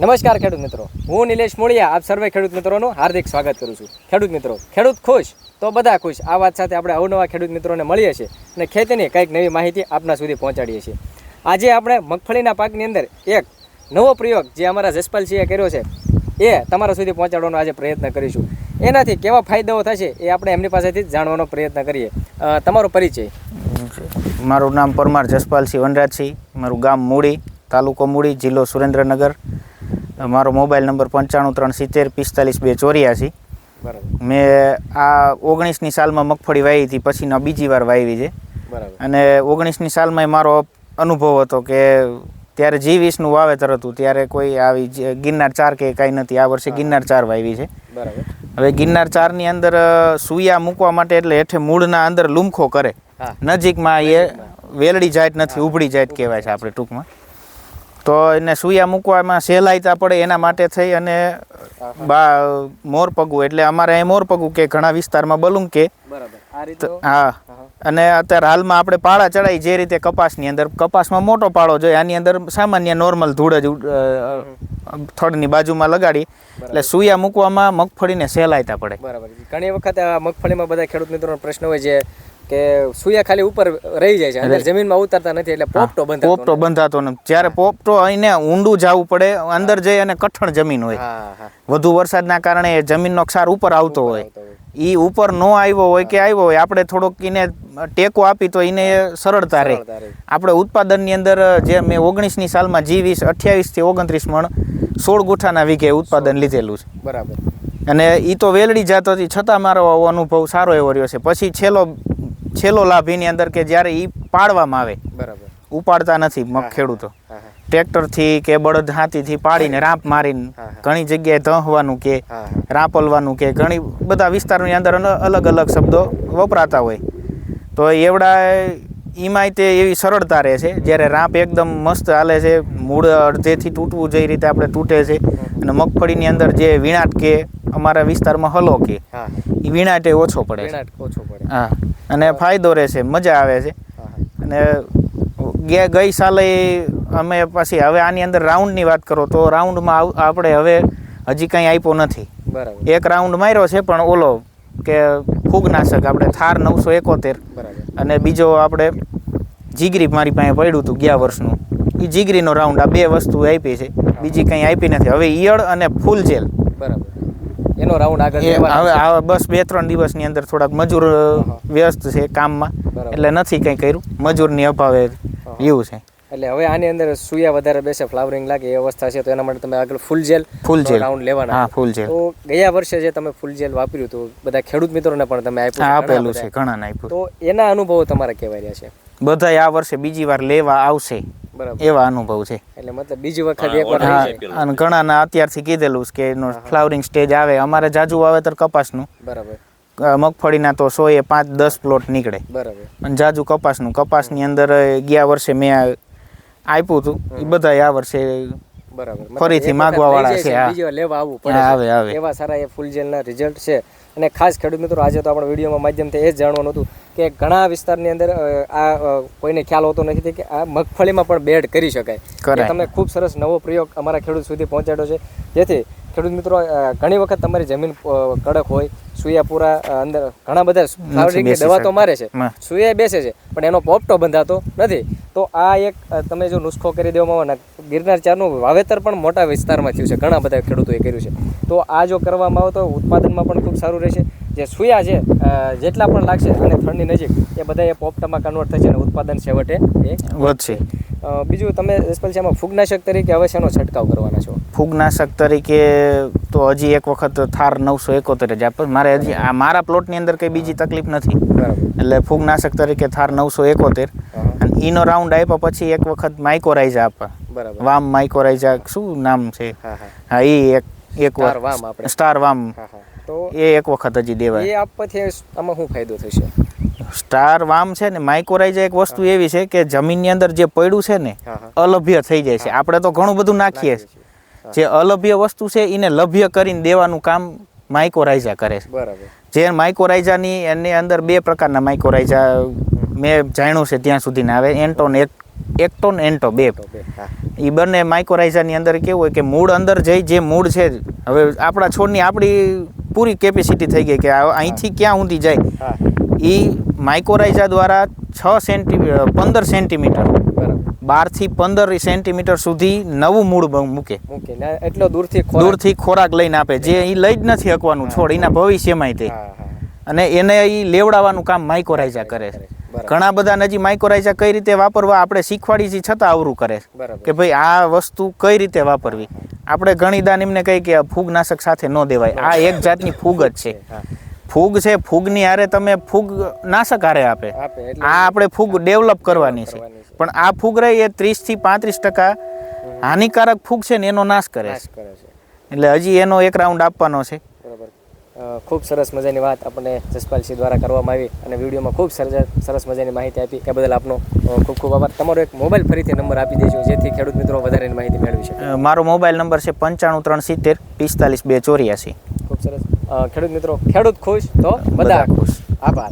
નમસ્કાર ખેડૂત મિત્રો. હું નિલેશ મોળિયા, આપ સર્વે ખેડૂત મિત્રોનું હાર્દિક સ્વાગત કરું છું. ખેડૂત મિત્રો, ખેડૂત ખુશ તો બધા ખુશ. આ વાત સાથે આપણે અવનવા ખેડૂત મિત્રોને મળીએ છીએ અને ખેતીની કંઈક નવી માહિતી આપના સુધી પહોંચાડીએ છીએ. આજે આપણે મગફળીના પાકની અંદર એક નવો પ્રયોગ જે અમારા જસપાલસિંહે કર્યો છે, એ તમારા સુધી પહોંચાડવાનો આજે પ્રયત્ન કરીશું. એનાથી કેવા ફાયદાઓ થશે એ આપણે એમની પાસેથી જ જાણવાનો પ્રયત્ન કરીએ. તમારો પરિચય. મારું નામ પરમાર જસપાલસિંહ વનરાજસિંહ. મારું ગામ મૂડી, તાલુકો મૂડી, જિલ્લો સુરેન્દ્રનગર. મારો મોબાઈલ નંબર પંચાણું ત્રણ સિત્તેર પિસ્તાલીસ બે ચોર્યાસી. મેં આ ઓગણીસની સાલમાં મગફળી વાવી હતી પછીના બીજી વાર વાવી છે. અને ઓગણીસની સાલમાં મારો અનુભવ હતો કે ત્યારે જી વીસનું વાવેતર હતું ત્યારે કોઈ આવી ગિરનાર ચાર કે કાંઈ નથી. આ વર્ષે ગિરનાર ચાર વાવી છે. હવે ગિરનાર ચારની અંદર સુયા મૂકવા માટે એટલે હેઠે મૂળના અંદર લુમખો કરે. નજીકમાં એ વેલડી જાત નથી ઉભળી જાત કહેવાય છે આપણે ટૂંકમાં. તો એને સૂયા મૂકવામાં સહેલાઈતા પડે એના માટે થઈ અને બા મોરપગું એટલે અમારે અહીં મોરપગું કે ઘણા વિસ્તારમાં બલુંગ કે. હા? અને અત્યારે હાલમાં આપણે પાળા ચડાવી જે રીતે કપાસની અંદર કપાસમાં મોટો પાળો જોઈએ આની અંદર સામાન્ય નોર્મલ ધૂળ જ થડની બાજુમાં લગાડી. એટલે સૂયા મૂકવામાં મગફળીને સહેલાઈતા પડે. બરાબર. ઘણી વખત આ મગફળીમાં બધા ખેડૂત મિત્રોનો પ્રશ્ન હોય છે કે સુયા ખાલી ઉપર રહી જાય છે અંદર જમીનમાં ઉતરતા નથી એટલે પોપટો બંધ પોપટો બંધાતો નથી. જ્યારે પોપટો અહીંને ઊંડું જવું પડે અંદર જઈ અને કઠણ જમીન હોય. વધુ વરસાદના કારણે જમીનનો ક્ષાર ઉપર આવતો હોય. એ ઉપર નો આવ્યો હોય કે આવ્યો હોય આપણે થોડોક એને ટેકો આપી તો એને સરળતા રહે. આપણે ઉત્પાદનની અંદર જે મેં ઓગણીસની સાલમાં જી વીસ અઠ્યાવીસથી ઓગણત્રીસ મણ સોળ ગુઠાના વીઘે ઉત્પાદન લીધેલું છે. બરાબર. અને એ તો વેલડી જાત હતી છતાં મારો અનુભવ સારો એવો રહ્યો છે. પછી છેલ્લો છેલ્લો લાભ એની અંદર કે જ્યારે એ પાડવામાં આવે બરાબર. ઉપાડતા નથી મગ ખેડૂતો. ટ્રેક્ટરથી કે બળદ હાથીથી પાડીને રાંપ મારીને. ઘણી જગ્યાએ ધહવાનું કે રાપલવાનું કે ઘણી બધા વિસ્તારની અંદર અલગ અલગ શબ્દો વપરાતા હોય. તો એવડા એમાંય તે એવી સરળતા રહે છે જ્યારે રાંપ એકદમ મસ્ત હાલે છે મૂળ અડધેથી તૂટવું જે રીતે આપણે તૂટે છે અને મગફળીની અંદર જે વીણાટ કે અમારા વિસ્તારમાં હલો કે એ વીણાટે ઓછો પડે ઓછો પડે. હા. અને ફાયદો રહે છે મજા આવે છે. અને ગે ગઈ સાલે અમે પછી હવે આની અંદર રાઉન્ડની વાત કરો તો રાઉન્ડમાં આપણે હવે હજી કંઈ આપ્યો નથી. બરાબર. એક રાઉન્ડ માર્યો છે પણ ઓલો કે ફૂગનાશક આપણે થાર નવસો એકોતેર અને બીજો આપણે જીગરી મારી પાસે પડ્યું હતું ગયા વર્ષનું. એ જીગરીનો રાઉન્ડ આ બે વસ્તુ આપી છે. બીજી કંઈ આપી નથી. હવે ઈયળ અને ફૂલ જેલ. બરાબર. એનો રાઉન્ડ આગળ હવે હવે આ બસ બે ત્રણ દિવસની અંદર થોડાક મજૂર વ્યસ્ત છે કામમાં. એટલે નથી કંઈ કર્યું. મજૂરની અભાવે એવું છે. એટલે હવે આની અંદર સુયા વધારે બેસે ફ્લાવરિંગ લાગે એ અવસ્થા છે તો એના માટે તમે આગળ full gel full gel round લેવાના. હા ફૂલ જેલ તો ગયા વર્ષે જે તમે ફૂલ જેલ વાપર્યું હતું બધા ખેડૂત મિત્રોને પણ તમે આપ્યું આપેલું છે ઘણા આપ્યું. તો એના અનુભવો તમારા કેવા રહ્યા છે? બધાય આ વર્ષે બીજી વાર લેવા આવશે. એવા અનુભવ છે. એટલે મતલબ બીજી વખત એકવાર અને ઘણાના અત્યારથી કીધેલું કે એનો ફ્લાવરિંગ સ્ટેજ આવે. અમારે જાજુ વાવેતર કપાસનું. બરાબર. મગફળી મગફળીના તો સો એ પાંચ દસ પ્લોટ નીકળે. બરાબર. અને જાજુ કપાસનું. કપાસની અંદર ગયા વર્ષે મેં આપ્યું હતું. એ બધા આ વર્ષે બરાબર. ફરીથી માગવા જાય છે. લેવા આવવું પડે આવે, આવે. એવા સારા એ ફૂલ જેલના રિઝલ્ટ છે. અને ખાસ ખેડૂત મિત્રો આજે તો આપણા વિડીયોમાં માધ્યમથી એ જ જાણવાનું હતું કે ઘણા વિસ્તારની અંદર આ કોઈને ખ્યાલ હોતો નથી કે આ મગફળીમાં પણ બેડ કરી શકાય. તમે ખૂબ સરસ નવો પ્રયોગ અમારા ખેડૂત સુધી પહોંચાડ્યો છે. જેથી ખેડૂત મિત્રો ઘણી વખત તમારી જમીન કડક હોય સુયાપુરા અંદર ઘણા બધા ફ્લાવરિંગની દવા તો મારે છે સુયા બેસે છે પણ એનો પોપટો બંધાતો નથી. તો આ એક તમે જો નુસ્ખો કરી દેવામાં આવે ને ગિરનાર ચારનું વાવેતર પણ મોટા વિસ્તારમાં થયું છે. ઘણા બધા ખેડૂતોએ કર્યું છે. તો આ જો કરવામાં આવે તો ઉત્પાદનમાં પણ ખૂબ સારું રહેશે. જે સુયા છે જેટલા પણ લાગશે અને થળની નજીક એ બધા એ પોપટામાં કન્વર્ટ થશે અને ઉત્પાદન છેવટે એ વધશે. બીજું તમે આમાં ફૂગનાશક તરીકે હવે શેનો છંટકાવ કરવાના છો? ફૂગનાશક તરીકે તો હજી એક વખત થાર નવસો એકોતેર જ આપે મારે હજી આ મારા પ્લોટની અંદર કંઈ બીજી તકલીફ નથી. એટલે ફૂગનાશક તરીકે થાર નવસો એકોતેર અને ઈનો રાઉન્ડ આપ્યા પછી એક વખત માઇકોરાઇઝા આપવા. બરાબર. વામ માઇકોરાઇઝા શું નામ છે? હા એ એક એક સ્ટાર વાર. વામ સ્ટાર વામ. તો એ એક વખત હજી દેવાય. એ આપવાથી આમાં શું ફાયદો થશે? સ્ટાર વામ છે ને માઇકોરાઇઝા એક વસ્તુ એવી છે કે જમીનની અંદર જે પડ્યું છે ને અલભ્ય થઈ જાય છે. આપણે તો ઘણું બધું નાખીએ છીએ. જે અલભ્ય વસ્તુ છે એને લભ્ય કરીને દેવાનું કામ માઇકોરાઇઝા કરે છે. બરાબર. જે માઇકોરાઇઝાની એની અંદર બે પ્રકારના માઇકોરાઇઝા મેં જાણ્યું છે ત્યાં સુધીને. આવે એન્ટોન એક એક્ટોન એન્ટો બે. એ બંને માઇક્રોરાઇઝાની અંદર કેવું હોય કે મૂળ અંદર જઈ જે મૂળ છે હવે આપણા છોડની આપણી પૂરી કેપેસિટી થઈ ગઈ કે અહીંથી ક્યાં ઊંધી જાય. એ માઇક્રોરાઇઝા દ્વારા છ સેન્ટી પંદર સેન્ટીમીટર બારથી પંદર સેન્ટીમીટર સુધી નવું મૂળ મૂકે. એટલો દૂરથી દૂરથી ખોરાક લઈને આપે જે એ લઈ જ નથી હકવાનું છોડ એના ભવિષ્યમાં તે. અને એને એ લેવડાવવાનું કામ માઇક્રોરાઇઝા કરે છે. ઘણા બધા હજી માઇક્રોરાઇઝા કઈ રીતે વાપરવા આપણે શીખવાડી છીએ છતાં આવરું કરે કે ભાઈ આ વસ્તુ કઈ રીતે વાપરવી? આપણે ઘણી દાન એમને કહી કે ફૂગનાશક સાથે ન દેવાય. આ એક જાતની ફૂગ જ છે. ફૂગ છે ફૂગની હારે તમે ફૂગ નાશક હારે આપે. આ આપણે ફૂગ ડેવલપ કરવાની છે. પણ આ ફૂગ રહી એ ત્રીસથી પાંત્રીસ ટકા હાનિકારક ફૂગ છે ને એનો નાશ કરે છે. એટલે હજી એનો એક રાઉન્ડ આપવાનો છે. ખૂબ સરસ મજાની વાત આપણને જસપાલસિંહ દ્વારા કરવામાં આવી અને વિડીયોમાં ખૂબ સરસ સરસ મજાની માહિતી આપી. એ બદલ આપનો ખૂબ ખૂબ આભાર. તમારો એક મોબાઈલ ફરીથી નંબર આપી દેજો જેથી ખેડૂત મિત્રો વધારેની માહિતી મેળવી શકે. મારો મોબાઈલ નંબર છે પંચાણું ત્રણ સિત્તેર પિસ્તાલીસ બે ચોર્યાસી. ખૂબ સરસ. ખેડૂત મિત્રો ખેડૂત ખુશ તો બધા ખુશ. આભાર.